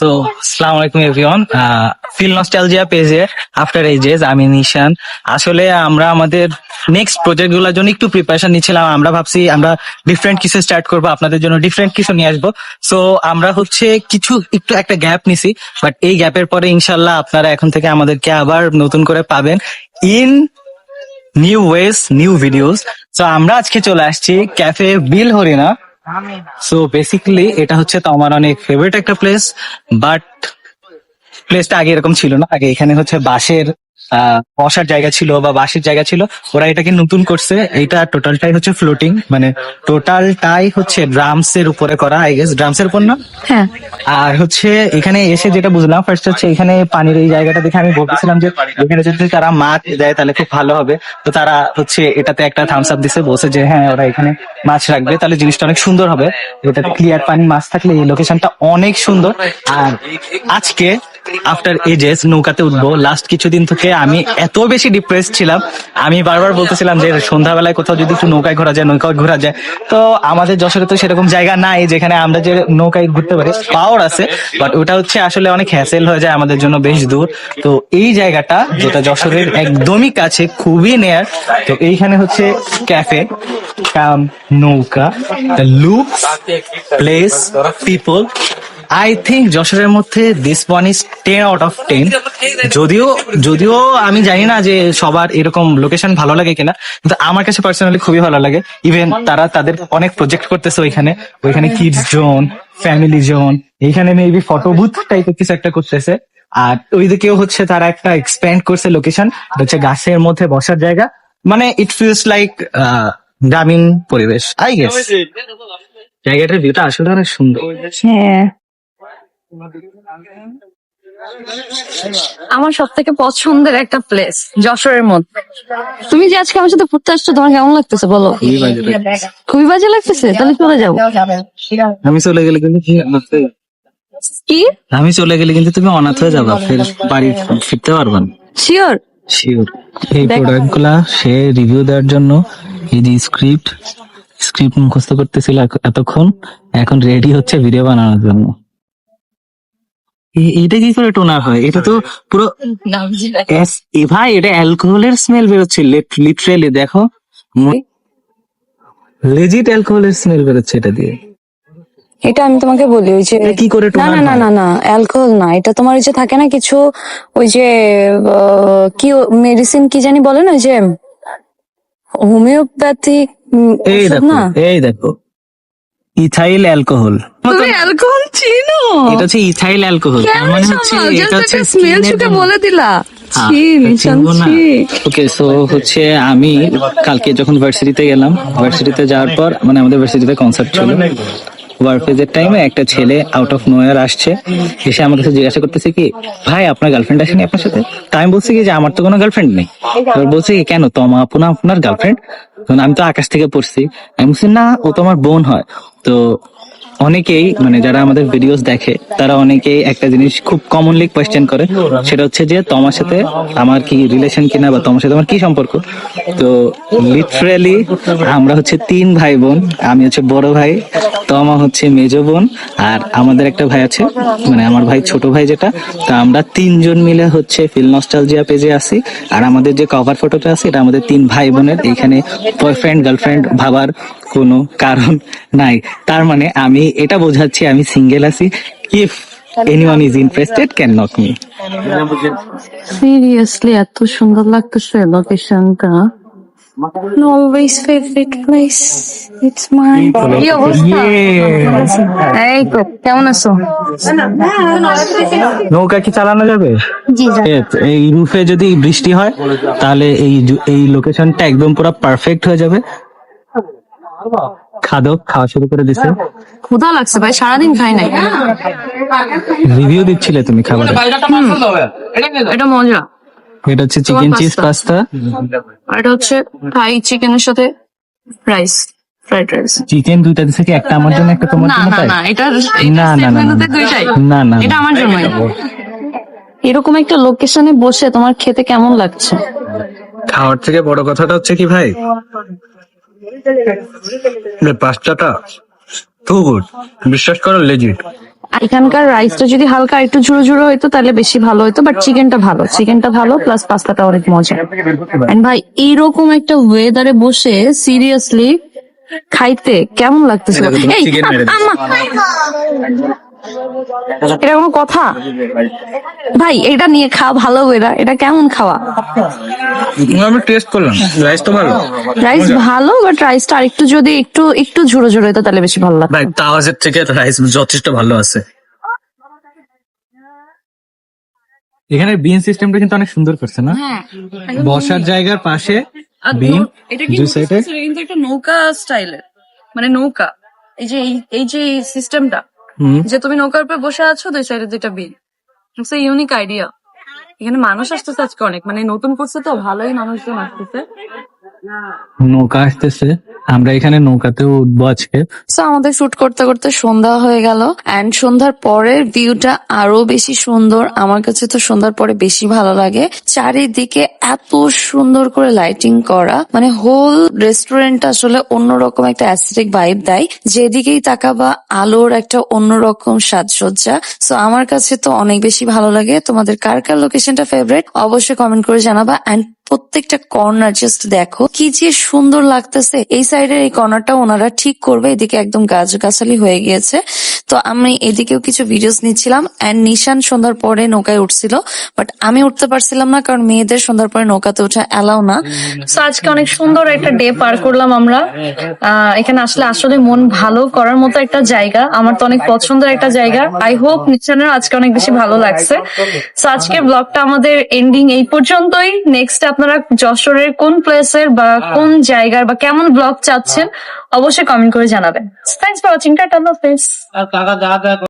তো আসসালামু আলাইকুম এভরিওয়ান ফিল নস্টালজিয়া পেজে আফটার এজেস আমি নিশান। আসলে আমরা আমাদের নেক্সট প্রজেক্টগুলোর জন্য একটু প্রিপারেশন নিচ্ছিলাম। আমরা ভাবছি আমরা ডিফারেন্ট কিছু স্টার্ট করব, আপনাদের জন্য ডিফারেন্ট কিছু নিয়ে আসব। সো আমরা হচ্ছে কিছু, একটু একটা গ্যাপ নিছি বাট এই গ্যাপের পরে ইনশাল্লাহ আপনারা এখন থেকে আমাদেরকে আবার নতুন করে পাবেন in new ways new videos তো আমরা আজকে চলে আসছি ক্যাফে বিল হরিনা সো বেসিক্যালি এটা হচ্ছে তো আমার অনেক ফেভারিট একটা প্লেস বাট প্লেসটা আগে এরকম ছিল না। আগে এখানে হচ্ছে বাঁশের বসার জায়গা ছিল বা বাঁশের জায়গা ছিল ওরা এটাকে নতুন করছে? এটা টোটালটাই হচ্ছে ফ্লোটিং মানে টোটালটাই হচ্ছে ড্রামস এর উপরে করা আই গেস ড্রামস এর উপর না? হ্যাঁ। আর হচ্ছে এখানে এসে যেটা বুঝলাম ফার্স্ট হচ্ছে এখানে পানির এই জায়গাটা দেখে আমি বলতেছিলাম যে এখানে যদি তারা মাছ দেয় তাহলে খুব ভালো হবে। তো তারা হচ্ছে এটাতে একটা থামস আপ দিছে বলছে যে হ্যাঁ ওরা এখানে মাছ রাখবে তাহলে জিনিসটা অনেক সুন্দর হবে। এটাতে ক্লিয়ার পানি মাছ থাকলে এই লোকেশনটা অনেক সুন্দর। আর আজকে আফটার এজেস নৌকাতে উঠবো। লাস্ট কিছুদিন থেকে আমি এত বেশি ডিপ্রেস ছিলাম। আমি বারবার বলতেছিলাম যে, সন্ধ্যাবেলায় কোথাও যদি একটু নৌকায় ঘোরা যায় নৌকায় ঘোরা যায়। তো আমাদের যশোরে তো সেরকম জায়গা নাই, যেখানে আমরা যে নৌকায় ঘুরতে পারি, পাওয়ার আছে। বাট ওটা হচ্ছে আসলে অনেক হ্যাসেল হয়ে যায় আমাদের জন্য বেশ দূর। তো এই জায়গাটা, যেটা যশোরের একদমই কাছে, খুবই নেয়ার তো এইখানে হচ্ছে ক্যাফে কাম, নৌকা look place people I think যশোরের মধ্যে this one is ten out of ten যদিও যদিও আমি জানি না যে সবার এরকম লোকেশন ভালো লাগে কিনা কিন্তু আমার কাছে পার্সোনালি খুবই ভালো লাগে। ইভেন তারা তাদের অনেক প্রজেক্ট করতেছে ওইখানে। ওইখানে কিডস জোন ফ্যামিলি জোন এইখানে মেবি ফটো বুথ টাইপের কিছু একটা করতেছে। আর ওইদিকেও হচ্ছে তারা একটা এক্সপ্যান্ড করছে লোকেশন হচ্ছে গাছের মধ্যে বসার জায়গা। মানে ইট ফিলস লাইক গ্রামীণ পরিবেশ আই গেস জায়গাটার ভিউটা আসলে অনেক সুন্দর। হ্যাঁ। আমার সব থেকে পছন্দের একটা প্লেস যশোরের মধ্যে তুমি যে আজকে আমার সাথে ঘুরতে আসছো তোমার কেমন লাগতেছে বলো? খুবই বাজে লাগতেছে? তাহলে চলে যাব। আমি চলে গেলে কিন্তু তুমি অনাথ হয়ে যাবে। কি? আমি চলে গেলে কিন্তু তুমি অনাথ হয়ে যাবা ফের বাড়ি ফিরতে পারবা না। শিওর শিওর এই দেখো। প্রোডাক্টগুলা সে রিভিউ দেওয়ার জন্য এই যে স্ক্রিপ্ট স্ক্রিপ্ট মুখস্থ করতেছিল এতক্ষণ এখন রেডি হচ্ছে ভিডিও বানানোর জন্য। এটা কি করে টোনার হয়? এটা তো পুরো এস- ভাই এটা অ্যালকোহলের স্মেল বেরোচ্ছে লিটারেলি দেখো। লেজিট অ্যালকোহলের স্মেল বেরোচ্ছে এটা দিয়ে। এটা আমি তোমাকে বলি ওই যে কি করে না না না না না অ্যালকোহল না এটা তোমার ওই যে থাকে না কিছু ওই যে কি মেডিসিন কি জানি বলে না ওই যে হোমিওপ্যাথিক এই দেখো না? এই দেখো। Ethyl alcohol. তুমি অ্যালকোহল চিনো? এটা হচ্ছে ইথাইল অ্যালকোহল। তার মানে হচ্ছে এটা হচ্ছে স্মেল ছুটে বলে দিলা। ওকে সো হচ্ছে আমি কালকে যখন ভার্সিটিতে গেলাম ভার্সিটিতে যাওয়ার পর মানে আমাদের ভার্সিটিতে কনসার্ট ছিল ওয়ারফেজের টাইমে একটা ছেলে আউট অফ নোয়ার আসছে। এসে আমার কাছে জিজ্ঞাসা করতেছে কি ভাই আপনার গার্লফ্রেন্ড আসেনি আপনার সাথে? তাই আমি বলছি কি যে আমার তো কোনো গার্লফ্রেন্ড নেই। এবার বলছে কি কেন? তো আপু না আপনার গার্লফ্রেন্ড আমি তো আকাশ থেকে পড়ছি। আমি বলছি না ও তো আমার বোন হয়। তো অনেকেই মানে যারা আমাদের ভিডিওস দেখে, তারা অনেকেই একটা জিনিস খুব কমনলি কোয়েশ্চেন করে। সেটা হচ্ছে যে, তোমার সাথে আমার কি রিলেশন কিনা বা তোমার সাথে আমার কি সম্পর্ক? তো লিটারালি আমরা হচ্ছে তিন ভাই বোন আমি হচ্ছে বড় ভাই, তমা হচ্ছে মেজো বোন, আর আমাদের একটা ভাই আছে মানে আমার ভাই ছোট ভাই যেটা, তো আমরা তিনজন মিলে হচ্ছে ফিল নস্টালজিয়া পেজে আছি আর আমাদের যে কভার ফটোটা আছে, এটা আমাদের তিন ভাই বোনের এখানে বয়ফ্রেন্ড গার্লফ্রেন্ড ভাবার কোনো কারণ নাই। তার মানে আমি এটা বোঝাচ্ছি আমি সিঙ্গেল আছি। If anyone is interested can knock me seriously এত সুন্দর লাগতেছে লোকেশনটা always favourite place it's my কি অবস্থা এই তো কেমন আছো? নৌকা কি চালানো যাবে? জি এই রুফে যদি বৃষ্টি হয় তাহলে এই এই লোকেশনটা একদম পুরো পারফেক্ট হয়ে যাবে। খাদক খাওয়া শুরু করে দিছে। ক্ষুধা লাগছে ভাই সারাদিন খাই নাই। রিভিউ দিচ্ছিলে তুমি খাবার এটা মজা। এটা হচ্ছে চিকেন চিজ পাস্তা আর এটা হচ্ছে থাই চিকেনের সাথে রাইস ফ্রাইড রাইস চিকেন দুইটা দিছে কি একটা আমার জন্য একটা তোমার না জন্য না না এটা না, না, না, না। না না। এটা আমার জন্যই। এরকম একটা লোকেশনে বসে তোমার খেতে কেমন লাগছে? খাওয়ার থেকে বড় কথাটা হচ্ছে কি ভাই? পাস্তাটা টু গুড বিশ্বাস করো লেজিট এখানকার রাইসটা যদি হালকা একটু ঝুড়ো ঝুড়ো হইতো তাহলে বেশি ভালো হতো বাট চিকেনটা ভালো। চিকেনটা ভালো প্লাস পাস্তাটা অনেক মজা। And ভাই এইরকম একটা ওয়েদারে বসে সিরিয়াসলি খাইতে কেমন লাগতেছে এই। আম্মা। এটা কোনো কথা? ভাই এটা নিয়ে খাওয়া ভালো ওয়েদার এটা কেমন খাওয়া? আমি টেস্ট করলাম। রাইস তো ভালো। রাইস ভালো বাট রাইসটা আরেকটু যদি একটু একটু ঝুড়ো ঝুড়ো হতো তাহলে বেশি ভালো লাগতো। ভাই তাওয়াজের থেকে রাইস যথেষ্ট ভালো আছে। এখানে বিন সিস্টেমটা কিন্তু অনেক সুন্দর করছে না? হ্যাঁ বসার জায়গার পাশে বিন এটা দুই সাইডে কিন্তু একটা নৌকা স্টাইলের মানে নৌকা। এই যে এই- এই যে সিস্টেমটা যে তুমি নৌকার উপরে বসে আছো দুই সাইডে দুইটা বিল। ইটস ইউনিক আইডিয়া এখানে মানুষ আসতেছে আজকে অনেক। মানে নতুন করছে তো ভালোই মানুষজন আসতেছে। নৌকা আসতেছে। আমরা এখানে নৌকাতেও উঠবো আজকে। সো আমাদের শুট করতে করতে সন্ধ্যা হয়ে গেল এন্ড সন্ধ্যার পরের ভিউটা আরও বেশি সুন্দর। আমার কাছে তো সন্ধ্যার পরে বেশি ভালো লাগে। চারিদিকে এত সুন্দর করে লাইটিং করা মানে হোল রেস্টুরেন্ট আসলে অন্যরকম একটা অ্যাস্থেটিক ভাইব দেয়। যেদিকেই তাকাবা, আলোর একটা অন্যরকম সাজসজ্জা। সো আমার কাছে তো অনেক বেশি ভালো লাগে। তোমাদের কার কার লোকেশনটা ফেভারিট অবশ্যই কমেন্ট করে জানাবা। এন্ড প্রত্যেকটা কর্নার জাস্ট দেখো। কি যে সুন্দর লাগতেছে। এই সাইডের এই কর্নারটা ওনারা ঠিক করবে, এদিকে একদম গাছ গাছালি হয়ে গিয়েছে। তো আমি এদিকেও কিছু ভিডিওস নিচ্ছিলাম এন্ড নিশান সন্ধ্যার পরে নৌকায় উঠছিল বাট আমি উঠতে পারছিলাম না, কারণ মেয়েদের সন্ধ্যার পরে নৌকাতে ওঠা এলাও না। তো আজকে অনেক সুন্দর একটা ডে পার করলাম আমরা। এখানে আসলে আসলে মন ভালো করার মতো একটা জায়গা, আমার তো অনেক পছন্দের একটা জায়গা। আই হোপ নিশানের আজকে অনেক বেশি ভালো লাগছে। তো আজকে ব্লগটা আমাদের এন্ডিং এই পর্যন্তই। নেক্সট আপনারা যশোরের কোন প্লেসের বা কোন জায়গার বা কেমন ব্লগ চাচ্ছেন অবশ্যই কমেন্ট করে জানাবেন। Thanks for watching tata face